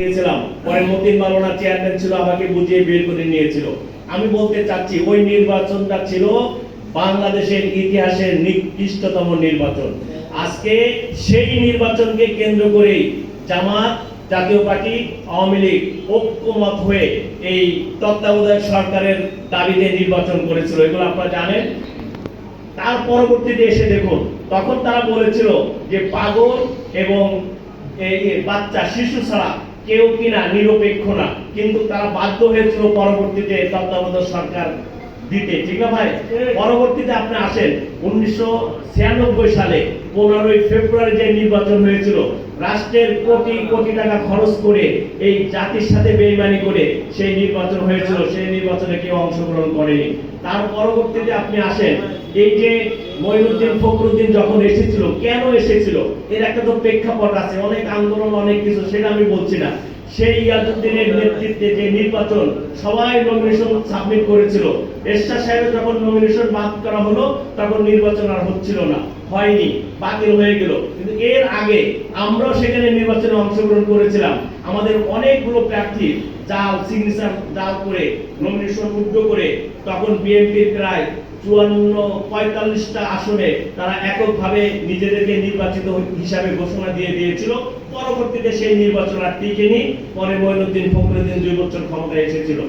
নিয়েছিলাম পরে মতিন মালনা চেয়ারম্যান ছিল, আমাকে বুঝিয়ে বের করে নিয়েছিল। আমি বলতে চাচ্ছি, ওই নির্বাচনটা ছিল বাংলাদেশের ইতিহাসের নিকৃষ্টতম নির্বাচন। আজকে সেই নির্বাচনকে কেন্দ্র করেই জামাত, জাতীয় পার্টি, আওয়ামী লীগ ঐক্যমত হয়ে এই তত্ত্বাবধায়ক সরকারের দাবিতে নির্বাচন করেছিল। এগুলো আপনারা জানেন। তার পরবর্তীতে এসে দেখুন, তখন তারা বলেছিল যে পাগল এবং বাচ্চা, শিশু ছাড়া কেউ কিনা নিরপেক্ষ না কিন্তু তারা বাধ্য হয়েছিল পরবর্তীতে তত্ত্বাবধায়ক সরকার দিতে, ঠিক না ভাই? পরবর্তীতে আপনি আসেন, উনিশশো ছিয়ানব্বই সালে পনেরোই ফেব্রুয়ারি যে নির্বাচন হয়েছিল, রাষ্ট্রের কোটি কোটি টাকা খরচ করে এই জাতির সাথে বেইমানি করে সেই নির্বাচন হয়েছিল, সেই নির্বাচনে কেউ অংশগ্রহণ করেনি। তার পরবর্তীতে আপনি আসেন, এই যে মঈনুদ্দিন ফখরুদ্দিন যখন এসেছিল, কেন এসেছিল? এর একটা তো প্রেক্ষাপট আছে, অনেক আন্দোলন, অনেক কিছু, সেটা আমি বলছি না। সেই নেতৃত্বে যে নির্বাচন সবাই নমিনেশন সাবমিট করেছিল সাহেবের যখন নমিনেশন বাদ করা হলো, তখন নির্বাচন আর হচ্ছিল না, হয়নি, বাতিল হয়ে গেল। কিন্তু এর আগে আমরাও সেখানে নির্বাচনে অংশগ্রহণ করেছিলাম। আমাদের অনেকগুলো প্রার্থী জাল সিগনেচার জাল করে নমিনেশন উদ্ধ করে তখন বিএনপির প্রায় চুয়ান্ন পঁয়তাল্লিশটা আসনে তারা এককভাবে নিজেদেরকে নির্বাচিত হিসাবে ঘোষণা দিয়ে দিয়েছিল। পরবর্তীতে সেই নির্বাচন আর টিকেনি। পরে মঈনুদ্দিন ফখরুদ্দিন দুই বছর ক্ষমতায় এসেছিল।